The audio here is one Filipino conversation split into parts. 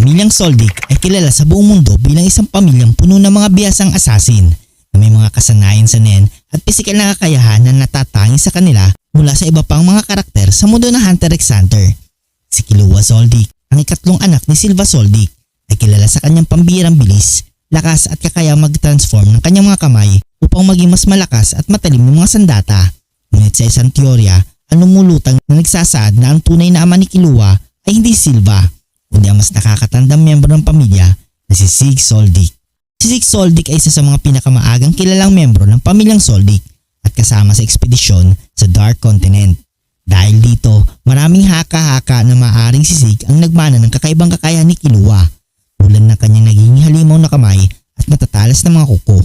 pamilyang Soldic ay kilala sa buong mundo bilang isang pamilyang puno ng mga biyasang asasin na may mga kasanayan sa nen at pisikal na kakayahan na natatangi sa kanila mula sa iba pang mga karakter sa mundo ng Hunter x Hunter. Si Killua Soldic, ang ikatlong anak ni Silva Soldic, ay kilala sa kanyang pambirang bilis, lakas at kakayang mag-transform ng kanyang mga kamay upang maging mas malakas at matalim ng mga sandata. Ngunit sa isang teorya, ang lumulutang na nagsasaad na ang tunay na ama ni Killua ay hindi Silva, kundi ang mas nakakatandang miyembro ng pamilya na si Sig Soldic. Si Sig Soldic ay isa sa mga pinakamaagang kilalang miyembro ng pamilyang Soldic at kasama sa ekspedisyon sa Dark Continent. Dahil dito, maraming haka-haka na maaring si Sig ang nagmana ng kakaibang kakayahan ni Killua tulad ng kanyang naging halimaw na kamay at matatalas na mga kuko.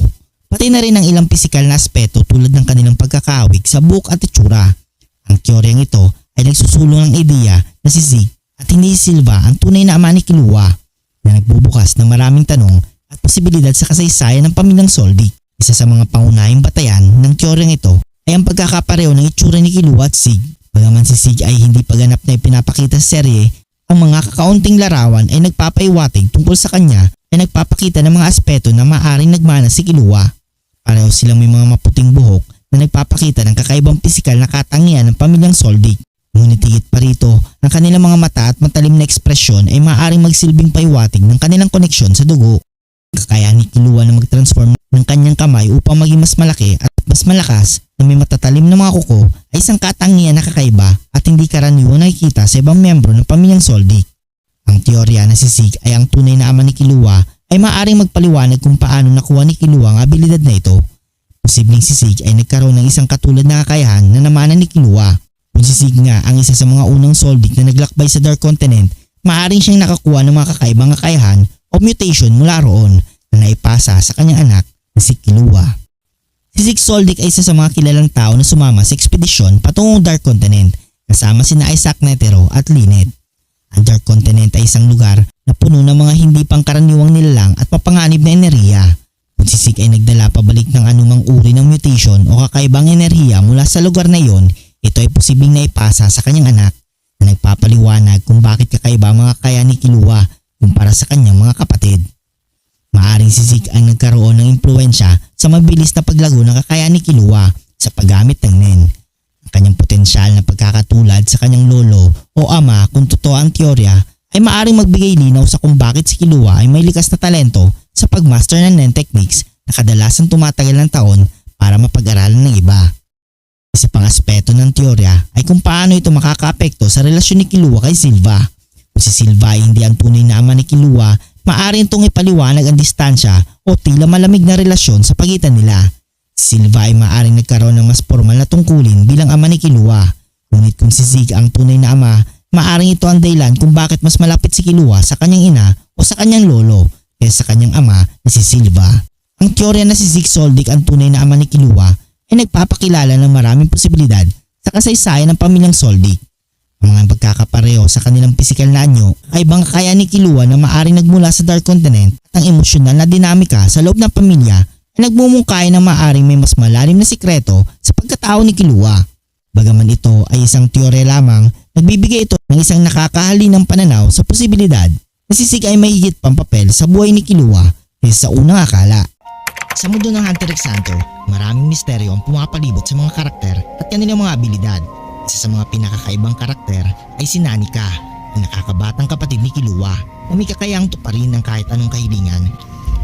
Pati na rin ang ilang pisikal na aspeto tulad ng kanilang pagkakawig sa buhok at itsura. Ang teoryang ito ay nagsusulong ng ideya na si Zig at hindi si Silva ang tunay na ama ni Killua na nagbubukas ng maraming tanong at posibilidad sa kasaysayan ng pamilyang Soldi. Isa sa mga pangunahing batayan ng teoryang ito ay ang pagkakapareho ng itsura ni Killua at Sig. Bagaman si Sig ay hindi paganap na ipinapakita sa serye, ang mga kakaunting larawan ay nagpapaiwatig tungkol sa kanya ay nagpapakita ng mga aspeto na maaring nagmana si Killua. Pareho silang may mga maputing buhok na nagpapakita ng kakaibang pisikal na katangian ng pamilyang Soldic. Ngunit higit pa rito, ang kanilang mga mata at matalim na ekspresyon ay maaaring magsilbing paiwatig ng kanilang koneksyon sa dugo. Kakayahan ni Killua na mag-transform ng kanyang kamay upang maging mas malaki at mas malakas na may matatalim na mga kuko ay isang katangian na kakaiba at hindi karaniwang nakikita sa ibang miyembro ng pamilyang Soldic. Ang teorya na si Sig ay ang tunay na ama ni Killua ay maaaring magpaliwanag kung paano nakuha ni Killua ang abilidad na ito. Posibleng si Sig ay nagkaroon ng isang katulad na kakayahan na namana ni Killua. Kung si Sig nga ang isa sa mga unang Soldic na naglakbay sa Dark Continent, maaaring siyang nakakuha ng mga kakaibang kakayahan o mutation mula roon na naipasa sa kanyang anak na si Killua. Si Sig Soldic ay isa sa mga kilalang tao na sumama sa ekspedisyon patungong Dark Continent kasama sina Isaac Netero at Linet. Ang Dark Continent ay isang lugar na puno ng mga hindi pangkaraniwang nilalang at mapanganib na enerhiya. Kung si Sig ay nagdala pabalik ng anumang uri ng mutation o kakaibang enerhiya mula sa lugar na iyon, ito ay posibleng naipasa sa kanyang anak na nagpapaliwanag kung bakit kakaiba ang mga kaya ni Killua kumpara sa kanyang mga kapatid. Maaring si Zeke ang nagkaroon ng impluensya sa mabilis na paglago ng kakayahan ni Killua sa paggamit ng NEN. Ang kanyang potensyal na pagkakatulad sa kanyang lolo o ama kung totoo ang teorya ay maaring magbigay linaw sa kung bakit si Killua ay may likas na talento sa pagmaster ng NEN techniques na kadalasan tumatagal ng taon para mapag-aralan ng iba. Isa pang aspeto ng teorya ay kung paano ito makakaapekto sa relasyon ni Killua kay Silva. Kung si Silva ay hindi ang tunay na ama ni Killua, maaari itong ipaliwanag ang distansya o tila malamig na relasyon sa pagitan nila. Si Silva ay maaaring nagkaroon ng mas formal na tungkulin bilang ama ni Killua. Ngunit kung si Zig ang tunay na ama, maaring ito ang dahilan kung bakit mas malapit si Killua sa kanyang ina o sa kanyang lolo kaysa sa kanyang ama na si Silva. Ang teorya na si Zig Soldic ang tunay na ama ni Killua ay nagpapakilala ng maraming posibilidad sa kasaysayan ng pamilyang Soldic. Ang mga pagkakapareho sa kanilang pisikal na anyo ay ibang kaya ni Killua na maaring nagmula sa Dark Continent at ang emosyonal na dinamika sa loob ng pamilya ay nagmumungkay na maaring may mas malalim na sikreto sa pagkatao ni Killua. Bagaman ito ay isang teorya lamang, nagbibigay ito ng isang nakakahalinang pananaw sa posibilidad na si Sig ay may higit pang papel sa buhay ni Killua kaysa sa unang akala. Sa mundo ng Hunter x Hunter, maraming misteryo ang pumapalibot sa mga karakter at kanilang mga abilidad. Isa sa mga pinakakaibang karakter ay si Nanika, ang nakakabatang kapatid ni Killua na may kakayang tuparin ng kahit anong kahilingan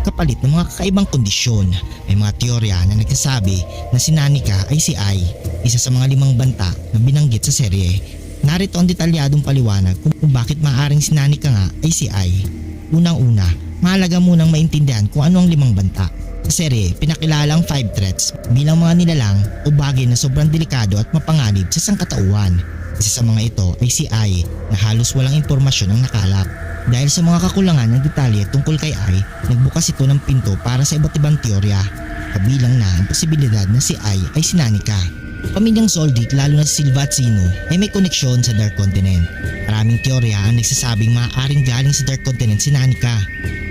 kapalit ng mga kakaibang kondisyon. May mga teorya na nagsasabi na si Nanika ay si Ai, isa sa mga limang banta na binanggit sa serye. Narito ang detalyadong paliwanag kung, kung bakit maaaring si Nanika nga ay si Ai. Unang-una, mahalaga munang maintindihan kung ano ang limang banta. Serye, pinakilala ang five threats bilang mga nilalang o bagay na sobrang delikado at mapanganib sa sangkatauhan. Isa sa mga ito ay si Ai na halos walang impormasyon ang nakalap. Dahil sa mga kakulangan ng detalye tungkol kay Ai, nagbukas ito ng pinto para sa iba't ibang teorya. Kabilang na ang posibilidad na si Ai ay si Nanika. Pamilyang Soldic lalo na si Silva at Sino ay may koneksyon sa Dark Continent. Maraming teorya ang nagsasabing maaaring galing sa Dark Continent si Nanika.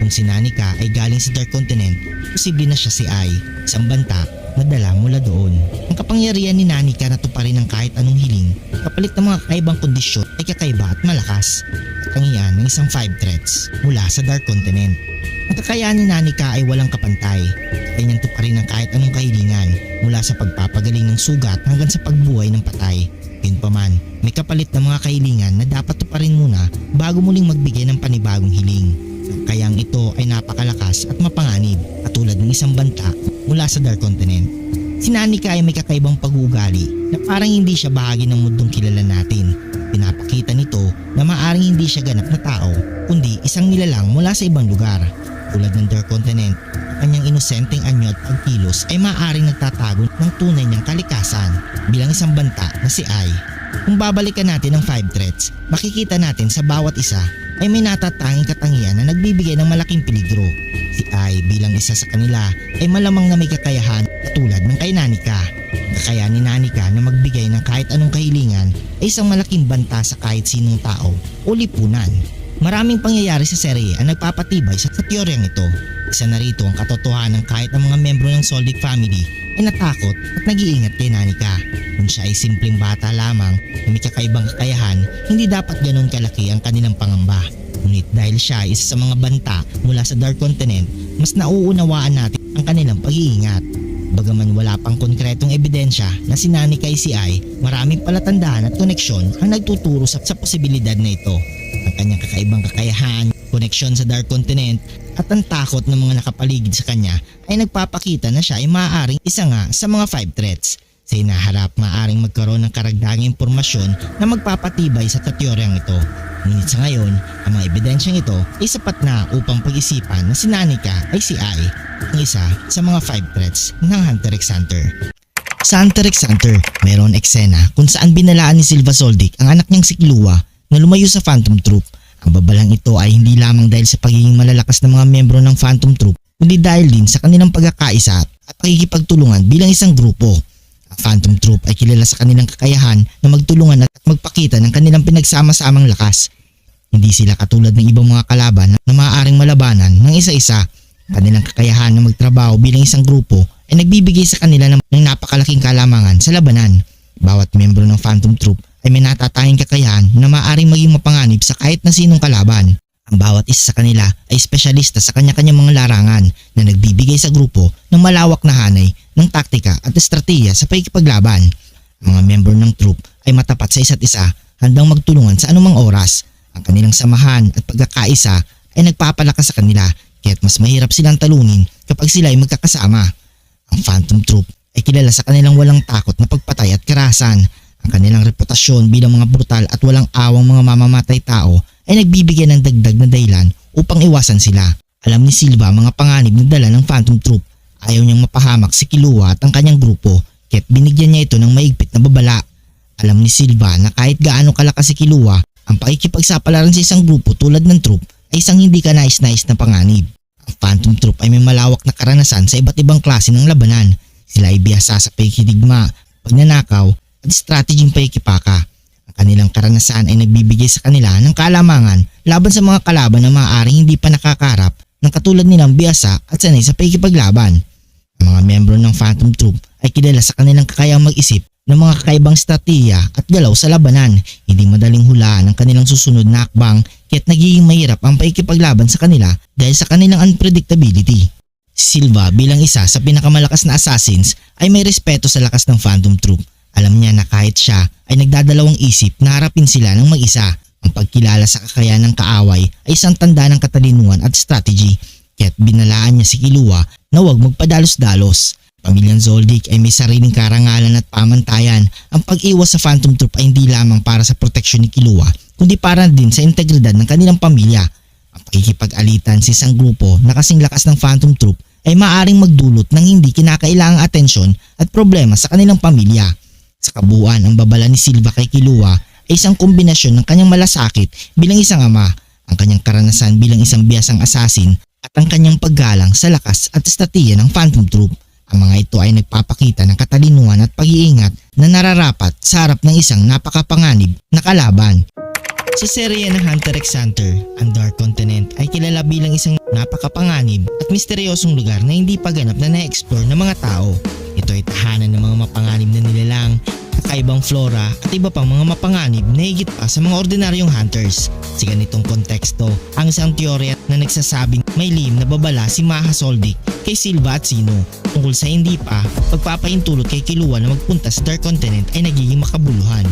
Kung si Nanika ay galing sa Dark Continent, posible na siya si Ai, isang banta na dala mula doon. Ang kapangyarihan ni Nanika na tuparin ng kahit anong hiling kapalit ng mga kakaibang kondisyon ay kakaiba at malakas. Katangian ng isang five threats mula sa Dark Continent. Ang kakayahan ni Nanika ay walang kapantay. Kaya niyang tuparin ng kahit anong kahilingan mula sa pagpapagaling ng sugat hanggang sa pagbuhay ng patay. Gayunpaman, may kapalit na mga kahilingan na dapat tuparin muna bago muling magbigay ng panibagong hiling. Kaya ang ito ay napakalakas at mapanganib katulad ng isang banta mula sa Dark Continent. Si Nanika ay may kakaibang pag-uugali na parang hindi siya bahagi ng mundong kilala natin. Pinapakita nito na maaring hindi siya ganap na tao kundi isang nilalang mula sa ibang lugar. Tulad ng Dark Continent, ang kanyang inosenteng anyo at pagkilos ay maaaring nagtatago ng tunay niyang kalikasan bilang isang banta na si Ai. Kung babalikan natin ang 5 threats, makikita natin sa bawat isa ay may natatanging katangian na nagbibigay ng malaking peligro. Si Ai bilang isa sa kanila ay malamang na may kakayahan katulad ng kay Nanika. Kakayahan ni Nanika na magbigay ng kahit anong kahilingan ay isang malaking banta sa kahit sinong tao o lipunan. Maraming pangyayari sa serye ang nagpapatibay sa, sa teoryang ito. Isa na rito ang katotohanan kahit ang mga membro ng Soldic family ay natakot at nag-iingat kay Nanika. Kung siya ay simpleng bata lamang na may kakaibang kakayahan, hindi dapat ganun kalaki ang kanilang pangamba. Ngunit dahil siya ay isa sa mga banta mula sa Dark Continent, mas nauunawaan natin ang kanilang pag-iingat. Bagaman wala pang konkretong ebidensya na si Nani kay si Ai, maraming palatandaan at koneksyon ang nagtuturo sa, sa posibilidad na ito. Ang kanyang kakaibang kakayahan, koneksyon sa Dark Continent, at ang takot ng mga nakapaligid sa kanya ay nagpapakita na siya ay maaaring isa nga sa mga five threats. Sa inaharap maaaring magkaroon ng karagdagang impormasyon na magpapatibay sa teoryang ito. Ngunit sa ngayon, ang mga ebidensyang ito ay sapat na upang pag-isipan na si Nanika ay si Ai, ang isa sa mga five threats ng Hunter x Hunter. Sa Hunter x Hunter, mayroon eksena kung saan binalaan ni Silva Soldic ang anak niyang si Kilua na lumayo sa Phantom Troop. Ang babalang ito ay hindi lamang dahil sa pagiging malalakas ng mga membro ng Phantom Troop, kundi dahil din sa kanilang pagkakaisa at pakikipagtulungan bilang isang grupo. Phantom Troop ay kilala sa kanilang kakayahan na magtulungan at magpakita ng kanilang pinagsama-samang lakas. Hindi sila katulad ng ibang mga kalaban na maaaring malabanan ng isa-isa. Kanilang kakayahan na magtrabaho bilang isang grupo ay nagbibigay sa kanila ng napakalaking kalamangan sa labanan. Bawat membro ng Phantom Troop ay may natatanging kakayahan na maaaring maging mapanganib sa kahit na sinong kalaban. Ang bawat isa sa kanila ay espesyalista sa kanya-kanyang mga larangan na nagbibigay sa grupo ng malawak na hanay ng taktika at estratehiya sa pagkipaglaban. Ang mga member ng troop ay matapat sa isa't isa handang magtulungan sa anumang oras. Ang kanilang samahan at pagkakaisa ay nagpapalakas sa kanila kaya't mas mahirap silang talunin kapag sila ay magkakasama. Ang Phantom Troop ay kilala sa kanilang walang takot na pagpatay at karahasan. Ang kanilang reputasyon bilang mga brutal at walang awang mga mamamatay tao ay nagbibigay ng dagdag na dahilan upang iwasan sila. Alam ni Silva mga panganib na dala ng Phantom Troop. Ayaw niyang mapahamak si Kilua at ang kanyang grupo kaya't binigyan niya ito ng maigpit na babala. Alam ni Silva na kahit gaano kalakas si Kilua, ang pakikipagsapalaran sa isang grupo tulad ng troop ay isang hindi ka nais-nais na panganib. Ang Phantom Troop ay may malawak na karanasan sa iba't ibang klase ng labanan. Sila ay biyasa sa pakikidigma, pagnanakaw at strategyeng paikipaka. Ang kanilang karanasan ay nagbibigay sa kanila ng kalamangan laban sa mga kalaban na maaaring hindi pa nakakarap ng katulad nilang biyasa at sanay sa paikipaglaban. Ang mga membro ng Phantom Troop ay kilala sa kanilang kakayang mag-isip ng mga kakaibang estratehiya at galaw sa labanan. Hindi madaling hulaan ang kanilang susunod na akbang kaya't nagiging mahirap ang paikipaglaban sa kanila dahil sa kanilang unpredictability. Silva bilang isa sa pinakamalakas na assassins ay may respeto sa lakas ng Phantom Troop. Alam niya na kahit siya ay nagdadalawang isip na harapin sila ng mag-isa. Ang pagkilala sa kakayahan ng kaaway ay isang tanda ng katalinuhan at strategy. Kaya't binalaan niya si Kilua na huwag magpadalos-dalos. Pamilyang Zoldyck ay may sariling karangalan at pamantayan. Ang pag-iwas sa Phantom Troop ay hindi lamang para sa proteksyon ni Kilua, kundi para din sa integridad ng kanilang pamilya. Ang pakikipag-alitan sa isang grupo na kasing lakas ng Phantom Troop ay maaring magdulot ng hindi kinakailangang atensyon at problema sa kanilang pamilya. Sa kabuuan, ang babala ni Silva kay Kilua ay isang kombinasyon ng kanyang malasakit bilang isang ama, ang kanyang karanasan bilang isang biyasang assassin at ang kanyang paggalang sa lakas at estatiya ng Phantom Troop. Ang mga ito ay nagpapakita ng katalinuhan at pag-iingat na nararapat sa harap ng isang napakapanganib na kalaban. Sa serye ng Hunter x Hunter, ang Dark Continent ay kilala bilang isang napakapanganib at misteryosong lugar na hindi pa ganap na na-explore ng mga tao. Ito ay tahanan ng kakaibang flora at iba pang mga mapanganib na higit pa sa mga ordinaryong hunters. Sa ganitong konteksto, ang isang teorya na nagsasabing may lim na babala si Maha Soldic kay Silva at Sino tungkol sa hindi pa pagpapahintulot kay Kilua na magpunta sa Dark Continent ay nagiging makabuluhan.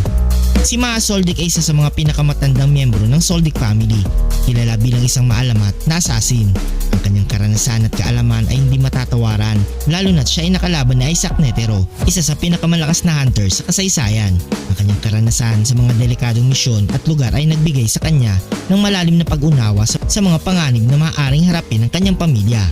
Si Maha Soldic ay isa sa mga pinakamatandang miyembro ng Soldic family, kilala bilang isang maalamat na assassin. Ang kanyang karanasan at kaalaman ay hindi matatawaran, lalo na't siya ay nakalaban ni Isaac Netero, isa sa pinakamalakas na hunter sa kasaysayan. Ang kanyang karanasan sa mga delikadong misyon at lugar ay nagbigay sa kanya ng malalim na pag-unawa sa mga panganib na maaaring harapin ng kanyang pamilya.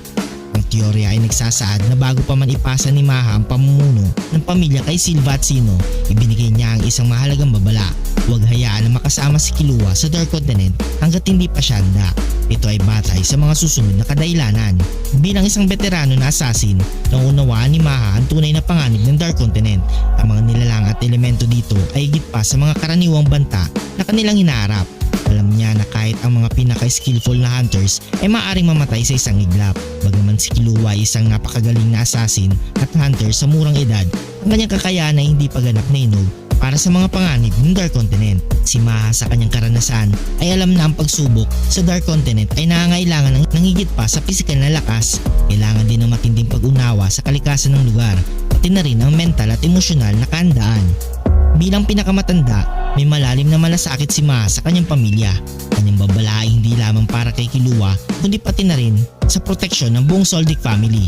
Ang teorya ay nagsasaad na bago pa man ipasa ni Maha ang pamumuno ng pamilya kay Silva at Sino, ibinigay niya ang isang mahalagang babala. Huwag hayaan na makasama si Kilua sa Dark Continent hanggat hindi pa siya handa. Ito ay batay sa mga susunod na kadailanan. Bilang isang veterano na assassin, naunawaan ni Maha ang tunay na panganib ng Dark Continent. Ang mga nilalang at elemento dito ay higit pa sa mga karaniwang banta na kanilang hinaharap. Alam niya na kahit ang mga pinaka-skillful na hunters ay maaaring mamatay sa isang iglap. Bagaman si Kilua ay isang napakagaling na assassin at hunter sa murang edad, ang kanyang kakayahan ay hindi paganap na inog para sa mga panganib ng Dark Continent. Si Maha sa kanyang karanasan ay alam na ang pagsubok sa Dark Continent ay nangangailangan ng, ng higit pa sa pisikal na lakas. Kailangan din ng matinding pag-unawa sa kalikasan ng lugar, pati na rin ang mental at emosyonal na kahandaan. Bilang pinakamatanda, may malalim na malasakit si Ma sa kanyang pamilya. Kanyang babala ay hindi lamang para kay Kilua, kundi pati na rin sa proteksyon ng buong Soldic family.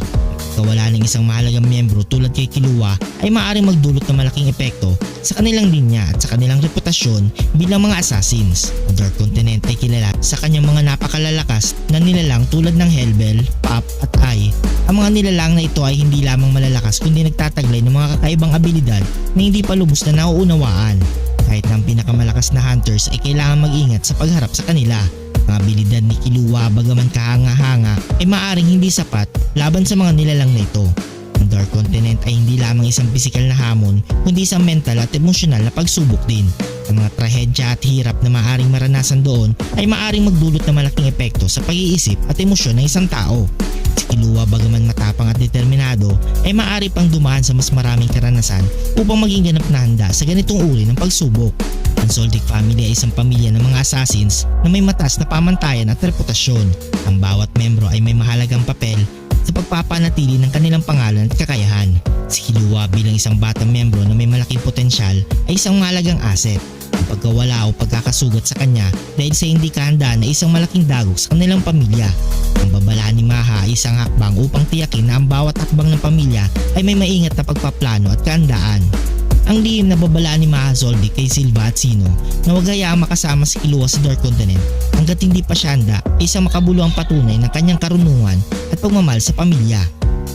Kawala ng isang mahalagang miyembro tulad kay Kilua ay maaaring magdulot ng malaking epekto sa kanilang linya at sa kanilang reputasyon bilang mga assassins. Ang Dark Continent ay kilala sa kanyang mga napakalalakas na nilalang tulad ng Hellbell, Pop at Eye. Ang mga nilalang na ito ay hindi lamang malalakas kundi nagtataglay ng mga kakaibang abilidad na hindi pa lubos na nauunawaan. Kahit ang pinakamalakas na hunters ay kailangan mag-ingat sa pagharap sa kanila. Ang abilidad ni Kilua bagaman kahanga-hanga ay maaring hindi sapat laban sa mga nilalang na ito. Ang Dark Continent ay hindi lamang isang pisikal na hamon kundi isang mental at emosyonal na pagsubok din. Ang mga trahedya at hirap na maaaring maranasan doon ay maaaring magdulot ng malaking epekto sa pag-iisip at emosyon ng isang tao. Si bagaman matapang at determinado ay maaari pang dumaan sa mas maraming karanasan upang maging ganap na handa sa ganitong uri ng pagsubok. Ang Soldic family ay isang pamilya ng mga assassins na may mataas na pamantayan at reputasyon. Ang bawat membro ay may mahalagang papel sa pagpapanatili ng kanilang pangalan at kakayahan. Si Kilua bilang isang batang membro na may malaking potensyal ay isang mahalagang asset. Pagkawala o pagkakasugat sa kanya dahil sa hindi kahanda na isang malaking dagok sa kanilang pamilya. Ang babala ni Maha ay isang hakbang upang tiyakin na ang bawat hakbang ng pamilya ay may maingat na pagpaplano at kahandaan. Ang lihim na babala ni Maha Zoldi kay Silva at Sino na huwag hayaang makasama si Kilua sa Dark Continent hanggat hindi pa siya handa ay isang makabuluhang patunay ng kanyang karunungan at pagmamahal sa pamilya.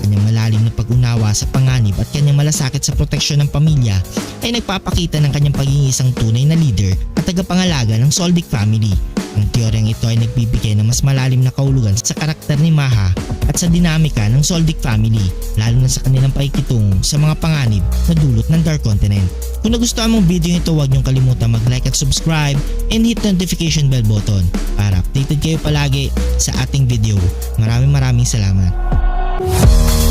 Kanyang malalim na pag-unawa sa panganib at kanyang malasakit sa proteksyon ng pamilya ay nagpapakita ng kanyang pagiging isang tunay na leader at tagapangalaga ng Soldic family. Ang teoryang ito ay nagbibigay ng mas malalim na kahulugan sa karakter ni Maha at sa dinamika ng Soldic family, lalo na sa kanilang paikitungo sa mga panganib na dulot ng Dark Continent. Kung nagustuhan mong video ito, huwag niyong kalimutan mag-like at subscribe and hit notification bell button para updated kayo palagi sa ating video. Maraming maraming salamat. Thank you.